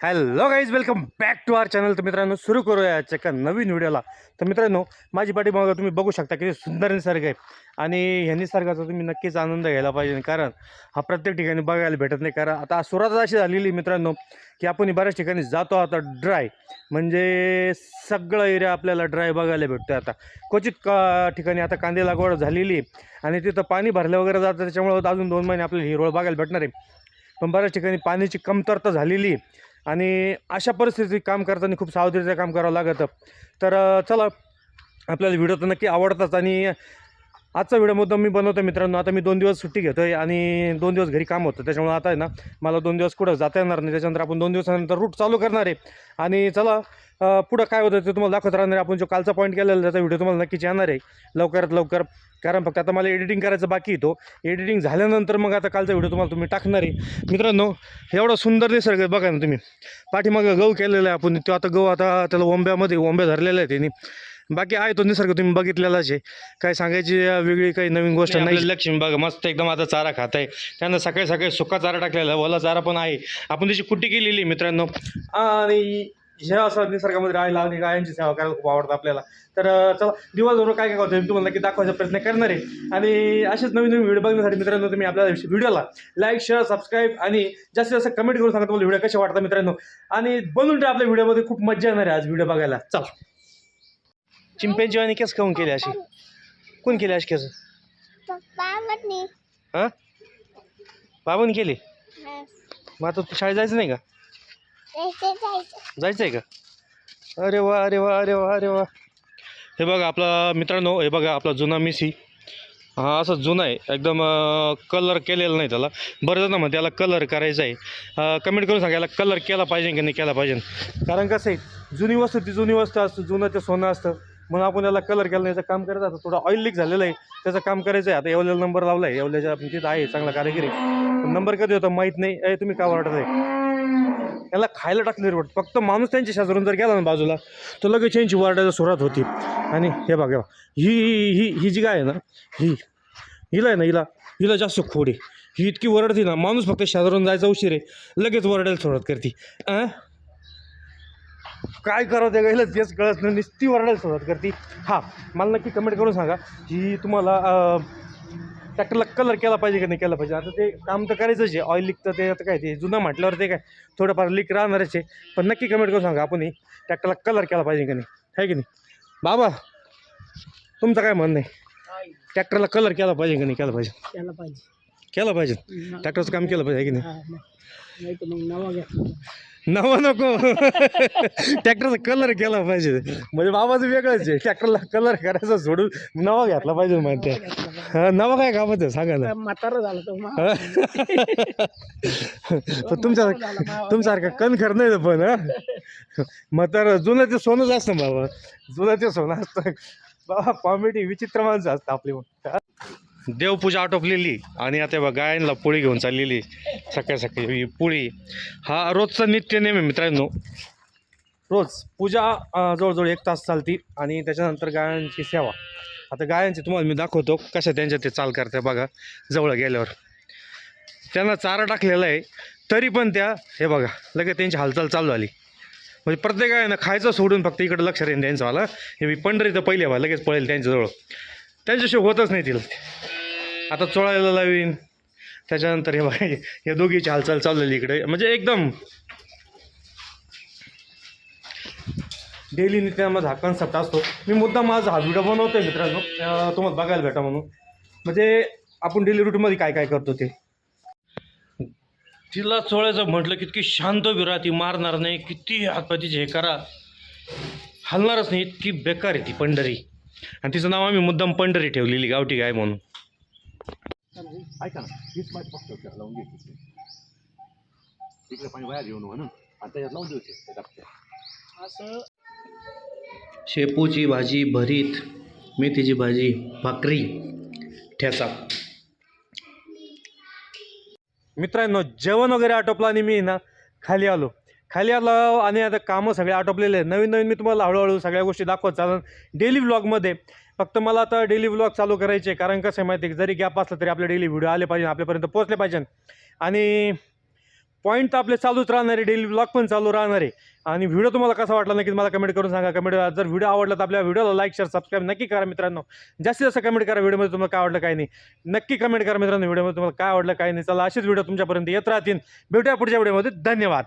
Hello guys welcome back to our channel तर मित्रांनो सुरू करूया आजच्या एका नवीन व्हिडिओला तर मित्रांनो माझी पाठीमागं तुम्ही बघू शकता किती सुंदर निसर्ग आहे. आणि ह्या निसर्गाचा तुम्ही नक्कीच आनंद घ्यायला पाहिजे कारण हा प्रत्येक ठिकाणी बघायला भेटत नाही. कारण आता सुरुवात अशी झालेली मित्रांनो की आपण बऱ्याच ठिकाणी जातो आता ड्राय म्हणजे सगळं एरिया आपल्याला ड्राय बघायला भेटतो आता. क्वचित का ठिकाणी आता कांदे लागवड झालेली आणि तिथं पाणी भरलं वगैरे जातं त्याच्यामुळं अजून दोन महिने आपल्याला हिरवळ बघायला भेटणार आहे. पण बऱ्याच ठिकाणी पाण्याची कमतरता झालेली आहे. आणि अशा परिस्थितीत काम करताना खूप सावधगिरीचं काम करावं लागतं. तर चला आपल्याला व्हिडिओ तर नक्की आवडतात आणि आजचा व्हिडिओ मुद्दा मी बनवतो मित्रांनो. आता मी दोन दिवस सुट्टी घेतो आहे आणि दोन दिवस घरी काम होतं. त्याच्यामुळे आता आहे ना मला दोन दिवस कुठं जाता येणार नाही. त्याच्यानंतर आपण दोन दिवसानंतर रूट चालू करणार आहे. आणि चला पुढं काय होतं ते तुम्हाला दाखवत राहणार आहे. आपण जो कालचा पॉईंट केलेला त्याचा व्हिडिओ तुम्हाला नक्कीच येणार आहे. लवकरात लवकर कारण फक्त आता मला एडिटिंग करायचं बाकी येतो तो. एडिटिंग झाल्यानंतर मग आता कालचा व्हिडिओ तुम्हाला तुम्ही टाकणार आहे. मित्रांनो एवढा सुंदर निसर्ग बघा ना तुम्ही. पाठीमागं गहू केलेला आहे आपण. तो आता गहू आता त्याला ओंब्यामध्ये ओंब्या धरलेल्या आहे त्यांनी. बाकी आहे तो निसर्ग तुम्ही बघितलेलाच आहे. काय सांगायची वेगळी काही नवीन गोष्ट नाही लक्ष्मी बघा मस्त एकदम आता चारा खात आहे. त्यानं सकाळी सकाळी सुका चारा टाकलेला ओला चारा पण आहे. आपण त्याची कुट्टी केलेली मित्रांनो. आणि ह्या असं निसर्गामध्ये राहायला आणि गायांची सेवा करायला खूप आवडतं आपल्याला. तर चला दिवसभर काय काय करतो मी तुम्हाला नक्की दाखवायचा प्रयत्न करणार आहे. आणि असेच नवीन नवीन व्हिडिओ बघण्यासाठी मित्रांनो तुम्ही आपल्या व्हिडिओला लाईक शेअर सबस्क्राईब आणि जास्तीत जास्त कमेंट करून सांगा तुम्हाला व्हिडिओ कसे वाटतात मित्रांनो. आणि बनून ठेवा आपल्या व्हिडिओमध्ये खूप मजा येणार आहे आज व्हिडिओ बघायला. चला. चिंपेंची आणि केस खाऊन केले अशी? कोण केले अशी केस? हां? बाबांनी केले? मग आता तू शाळेत जायचं नाही का? जायचं आहे का? अरे वा अरे वा अरे वा अरे वा. हे बघा आपला मित्रांनो हे बघा आपला जुना मिसी. हा असं जुना आहे. एकदम कलर केलेला नाही त्याला. बरं जण म्हणते त्याला कलर करायचा आहे. कमेंट करून सांगा याला कलर केला पाहिजे की नाही केला पाहिजे? कारण कसं आहे जुनी वस्तू ती जुनी वस्तू असतं जुनं ते सोनं असतं. म्हणून आपण याला कलर केला याचं काम करायचं आता थोडं ऑइल लीक झालेलं आहे. त्याचं काम करायचं आहे आता येवल्याला नंबर लावला आहे येवल्याच्या आपण तिथं आहे. चांगला कारागिरी. नंबर कधी होता माहीत नाही. ए तुम्ही का वाटत आहे? याला खायला टाकले रे फक्त माणूस त्यांच्या शेजारून जर गेला ना बाजूला तर लगेच यांची वरडायला सुरुवात होती. आणि हे बघा हे ही ही ही जी गाय आहे ना ही हिला आहे ना हिला हिला जास्त खोडी ही इतकी वरडते ना माणूस फक्त शेजारून जायचा उशीर आहे. लगेच वरडायला सुरुवात करते. अं? काय करावं त्या गायला तेच कळत नाही. नुसती वरडायला सुरुवात करते. हां मला नक्की कमेंट करून सांगा ही तुम्हाला ट्रॅक्टरला कलर केला पाहिजे की नाही केला पाहिजे? आता ते काम तर करायचंच आहे. ऑइल लीक तर ते आता काय ते जुनं म्हटल्यावर ते काय थोडंफार लीक राहणारच आहे. पण नक्की कमेंट करून सांगा आपण ट्रॅक्टरला कलर केला पाहिजे की नाही. आहे की नाही? बाबा तुमचं काय म्हणणं आहे? ट्रॅक्टरला कलर केला पाहिजे की नाही केला पाहिजे? त्याला पाहिजे. केला पाहिजे. ट्रॅक्टरचं काम केलं पाहिजे की नाही? नाही नवा नको. ट्रॅक्टरचा कलर केला पाहिजे. म्हणजे बाबाचं वेगळंच आहे. ट्रॅक्टरला कलर करायचा सोडून नवा घेतला पाहिजे म्हणते हा, नवा काय कामात आहे? सांगा ना. म्हातारा झाला तो तुमच्या तुमच्यासारखं कणखर नाही ना पण म्हातारं जुनं ते सोनंच असतं बाबा जुनं ते सोनं असतं. बाबा कॉमेडी विचित्र माणसं असतं आपली. मग देवपूजा आटोपलेली आणि आता बघा गायनला पोळी घेऊन चाललेली सकाळी सकाळी ही पोळी. हा रोजचा नित्य नेम आहे मित्रांनो. रोज पूजा जवळजवळ एक तास चालती आणि त्याच्यानंतर गायांची सेवा. आता गायांची तुम्हाला मी दाखवतो कशा त्यांच्या ते चाल करते बघा जवळ गेल्यावर. त्यांना चारा टाकलेला आहे तरी पण त्या हे बघा लगेच त्यांची हालचाल चालू झाली. म्हणजे प्रत्येक गायनं खायचं सोडून फक्त इकडे लक्ष राहील त्यांचंवाला हे मी पंढरी तर पहिले बा लगेच पळेल त्यांच्याजवळ. त्यांच्याशिवाय होतच नाही तिला. आता चोळायला लावीन. त्याच्यानंतर हे बघा हे दोघीची हालचाल चाललेली इकडे. म्हणजे एकदम. डेली नित्यामध्ये हा कन्सेप्ट असतो. मी मुद्दा माझा हा व्हिडिओ बनवतोय मित्रांनो. तुम्हाला बघायला भेटा म्हणून. म्हणजे आपण डेली रूटमध्ये काय काय करतो ते? तिला चोळायचं म्हटलं कितकी शांत शांत विराती मारणार नाही किती हातपातीचे हे करा. हलणारच नाही इतकी बेकार आहे ती पंढरी. आणि तिचं नाव आम्ही मुद्दाम पंढरी ठेवलेली गावठी गाय म्हणून. ऐका ना हीच माझी फक्त त्याला लावून घ्यायची तिकडे पाणी बाहेर घेऊन म्हणून. आणि त्याच्यात लावून द्यायचे डबक्यात असं शेपूची भाजी भरीत मेथीची भाजी भाकरी ठेचा. मित्रांनो जेवण वगैरे आटोपलं आणि मी ना खाली आलो. खाली आलो आणि आता कामं सगळे आटोपलेले आहेत. नवीन नवीन मी तुम्हाला हळूहळू सगळ्या गोष्टी दाखवत चालन डेली व्लॉगमध्ये फक्त मला आता डेली व्लॉग चालू करायचे कारण कसं आहे माहिती आहे जरी गॅप असला तरी आपले डेली व्हिडिओ आले पाहिजे आपल्यापर्यंत पोहोचले पाहिजे. आणि पॉईंट तर आपले चालूच राहणार आहे. डेली ब्लॉग पण चालू राहणार आहे. आणि व्हिडिओ तुम्हाला कसा वाटला नक्कीच मला कमेंट करून सांगा. कमेंट जर व्हिडिओ आवडला तर आपल्या व्हिडिओला लाईक शेअर सबस्क्राईब नक्की करा मित्रांनो. जास्तीत जास्त कमेंट करा व्हिडिओमध्ये तुम्हाला काय आवडलं काय नाही. नक्की कमेंट करा मित्रांनो. व्हिडिओमध्ये तुम्हाला काय आवडलं काय नाही. चला असेच व्हिडिओ तुमच्यापर्यंत येत राहतील. भेटूया पुढच्या व्हिडिओमध्ये धन्यवाद.